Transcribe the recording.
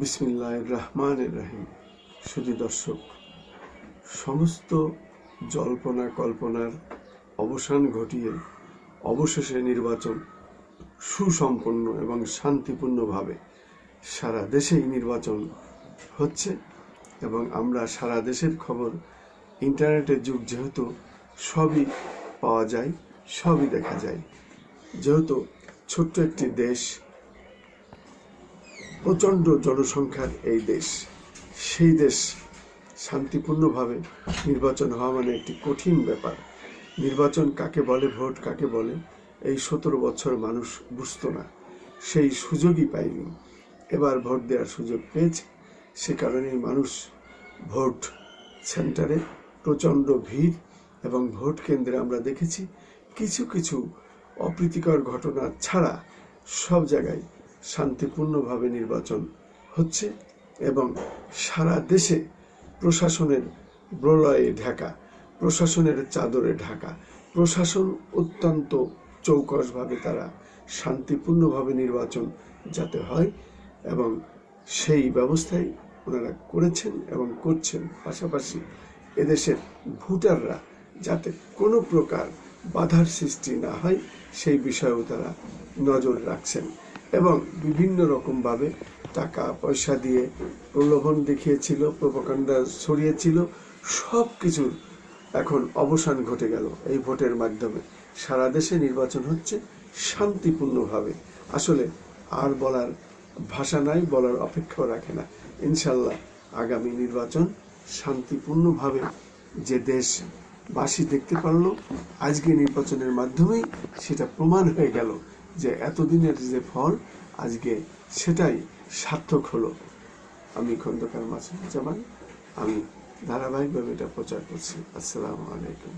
বিসমিল্লাহ শুধু দর্শক, সমস্ত জল্পনা কল্পনার অবসান ঘটিয়ে অবশেষে নির্বাচন সুসম্পন্ন এবং শান্তিপূর্ণভাবে সারা দেশেই নির্বাচন হচ্ছে এবং আমরা সারা দেশের খবর, ইন্টারনেটের যুগ যেহেতু সবই পাওয়া যায়, সবই দেখা যায়। যেহেতু ছোট্ট একটি দেশ, প্রচণ্ড জনসংখ্যার এই দেশ, সেই দেশ শান্তিপূর্ণভাবে নির্বাচন হওয়া মানে একটি কঠিন ব্যাপার। নির্বাচন কাকে বলে, ভোট কাকে বলে, এই সতেরো বছর মানুষ বুঝতো না। সেই সুযোগই পায়নি। এবার ভোট দেওয়ার সুযোগ পেয়েছে। সে কারণেই মানুষ ভোট সেন্টারে প্রচণ্ড ভিড় এবং ভোট কেন্দ্রে আমরা দেখেছি কিছু কিছু অপ্রীতিকর ঘটনা ছাড়া সব জায়গায় শান্তিপূর্ণভাবে নির্বাচন হচ্ছে এবং সারা দেশে প্রশাসনের প্রলয়ে ঢাকা, প্রশাসনের চাদরে ঢাকা, প্রশাসন অত্যন্ত চৌকসভাবে তারা শান্তিপূর্ণভাবে নির্বাচন যাতে হয় এবং সেই ব্যবস্থাই ওনারা করেছেন এবং করছেন। পাশাপাশি এদেশের ভোটাররা যাতে কোনো প্রকার বাধার সৃষ্টি না হয়, সেই বিষয়েও তারা নজর রাখছেন এবং বিভিন্ন রকমভাবে টাকা পয়সা দিয়ে প্রলোভন দেখিয়েছিল, প্রোপাকাণ্ডা ছড়িয়েছিল সব কিছুর এখন অবসান ঘটে গেল এই ভোটের মাধ্যমে। সারা দেশে নির্বাচন হচ্ছে শান্তিপূর্ণভাবে। আসলে আর বলার ভাষা নাই, বলার অপেক্ষাও রাখে না। ইনশাল্লাহ আগামী নির্বাচন শান্তিপূর্ণভাবে যে দেশ বাসী দেখতে পারল। আজকে নির্বাচনের মাধ্যমেই সেটা প্রমাণ হয়ে গেল যে এতদিনের যে ফল, আজকে সেটাই সার্থক হলো। আমি খন্দকার মাসুদ জামান, আমি ধারাবাহিকভাবে এটা প্রচার করছি। আসসালামু আলাইকুম।